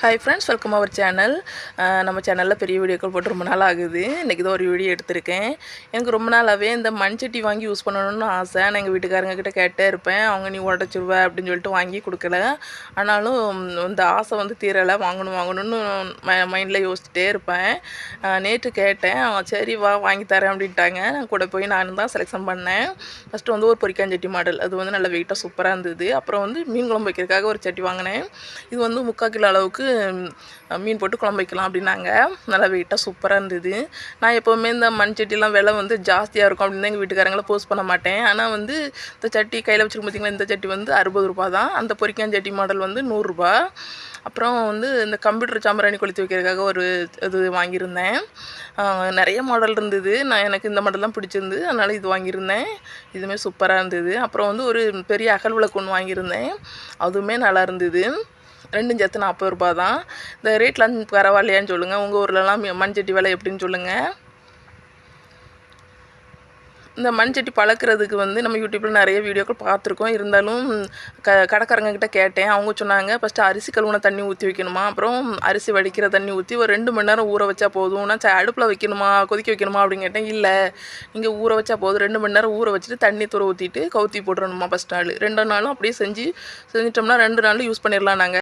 Hi friends welcome our channel நம்ம சேனலில் பெரிய வீடியோக்கள் போட்டு ரொம்ப நாள் ஆகுது. இன்றைக்கி தான் ஒரு வீடியோ எடுத்திருக்கேன். எனக்கு ரொம்ப நாளாகவே இந்த மண்சட்டி வாங்கி யூஸ் பண்ணணும்னு ஆசை. நான் எங்கள் வீட்டுக்காரங்க கிட்டே கேட்டே இருப்பேன். அவங்க நீ உடச்சிருவ அப்படின்னு சொல்லிட்டு வாங்கி கொடுக்கல. ஆனாலும் இந்த ஆசை வந்து தீரலை. வாங்கணும் வாங்கணும்னு ம மைண்டில் யோசிச்சுட்டே இருப்பேன். நேற்று கேட்டேன். அவன் சரி வா வாங்கி தரேன் அப்படின்ட்டாங்க. நான் கூட போய் நானும் தான் செலெக்ஷன் பண்ணேன். ஃபஸ்ட்டு வந்து ஒரு பொரிக்காஞ்சட்டி மாடல். அது வந்து நல்ல வெயிட்டாக சூப்பராக இருந்தது. அப்புறம் வந்து மீன் குழம்பு வைக்கிறதுக்காக ஒரு சட்டி வாங்கினேன். இது வந்து முக்கால் கிலோ அளவுக்கு மீன் போட்டு குழம்பு வைக்கலாம் அப்படின்னாங்க. நல்லா வெயிட்டாக சூப்பராக இருந்தது. நான் எப்போவுமே இந்த மண் சட்டிலாம் விலை வந்து ஜாஸ்தியாக இருக்கும் அப்படின்னு தான் எங்கள் வீட்டுக்காரங்களை போஸ்ட் பண்ண மாட்டேன். ஆனால் வந்து இந்த சட்டி கையில் வச்சுருக்க பார்த்திங்களா இந்த சட்டி வந்து அறுபது ரூபா தான். அந்த பொறிக்கான் சட்டி மாடல் வந்து நூறுரூபா அப்புறம் வந்து இந்த கம்ப்யூட்டர் சாம்பிராணி கொளுத்தி வைக்கிறதுக்காக ஒரு இது வாங்கியிருந்தேன். நிறைய மாடல் இருந்தது. நான் எனக்கு இந்த மாடல் தான் பிடிச்சிருந்து அதனால் இது வாங்கியிருந்தேன். இதுவுமே சூப்பராக இருந்தது. அப்புறம் வந்து ஒரு பெரிய அகல் விளக்கு ஒன்று வாங்கியிருந்தேன். அதுவுமே நல்லா இருந்தது. ரெண்டும் சேர்த்து நாற்பது ரூபா தான். இந்த ரேட்லாம் பரவாயில்லையான்னு சொல்லுங்கள் உங்கள் ஊர்லலாம் மண்சட்டி விலை எப்படின்னு சொல்லுங்கள் இந்த மண்சட்டி பழக்கிறதுக்கு வந்து நம்ம யூடியூப்பில் நிறைய வீடியோக்கள் பார்த்துருக்கோம். இருந்தாலும் க கடைக்காரங்கக்கிட்ட கேட்டேன். அவங்க சொன்னாங்க ஃபஸ்ட்டு அரிசி கழுவுன தண்ணி ஊற்றி வைக்கணுமா? அப்புறம் அரிசி வடிக்கிற தண்ணி ஊற்றி ஒரு ரெண்டு மணி நேரம் ஊற வச்சா போதும். நான் அடுப்பில் வைக்கணுமா? கொதிக்க வைக்கணுமா? அப்படின்னு கேட்டேன். இல்லை. நீங்கள் ஊற வச்சா போதும். ரெண்டு மணி நேரம் ஊற வச்சுட்டு தண்ணி துற ஊற்றிட்டு கவுத்தி போட்டுறணுமா ஃபஸ்ட் நாள் ரெண்டு நாளும் அப்படியே செஞ்சு செஞ்சிட்டோம்னா ரெண்டு நாளும் யூஸ் பண்ணிடலாம் நாங்கள்